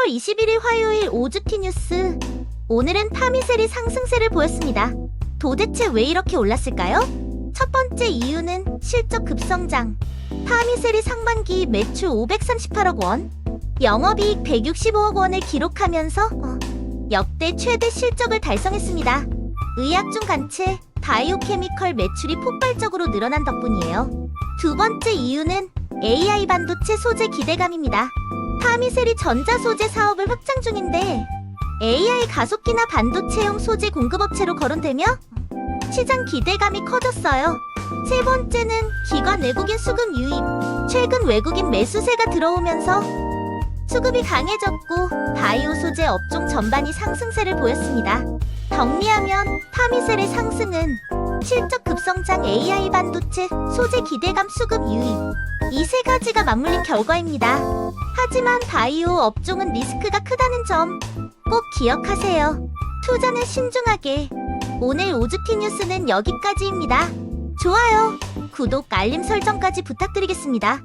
10월 21일 화요일 오즈티 뉴스. 오늘은 타미셀이 상승세를 보였습니다. 도대체 왜 이렇게 올랐을까요? 첫 번째 이유는 실적 급성장. 타미셀이 상반기 매출 538억 원, 영업이익 165억 원을 기록하면서 어, 역대 최대 실적을 달성했습니다. 의약 중 간체, 바이오케미컬 매출이 폭발적으로 늘어난 덕분이에요. 두 번째 이유는 AI 반도체 소재 기대감입니다. 타미셀이 전자 소재 사업을 확장 중인데 AI 가속기나 반도체용 소재 공급업체로 거론되며 시장 기대감이 커졌어요. 세 번째는 기관 외국인 수급 유입. 최근 외국인 매수세가 들어오면서 수급이 강해졌고 바이오 소재 업종 전반이 상승세를 보였습니다. 정리하면 타미셀의 상승은 실적 급성장 AI 반도체 소재 기대감 수급 유입 이 세 가지가 맞물린 결과입니다. 하지만 바이오 업종은 리스크가 크다는 점 꼭 기억하세요. 투자는 신중하게. 오늘 오즈티 뉴스는 여기까지입니다. 좋아요, 구독, 알림 설정까지 부탁드리겠습니다.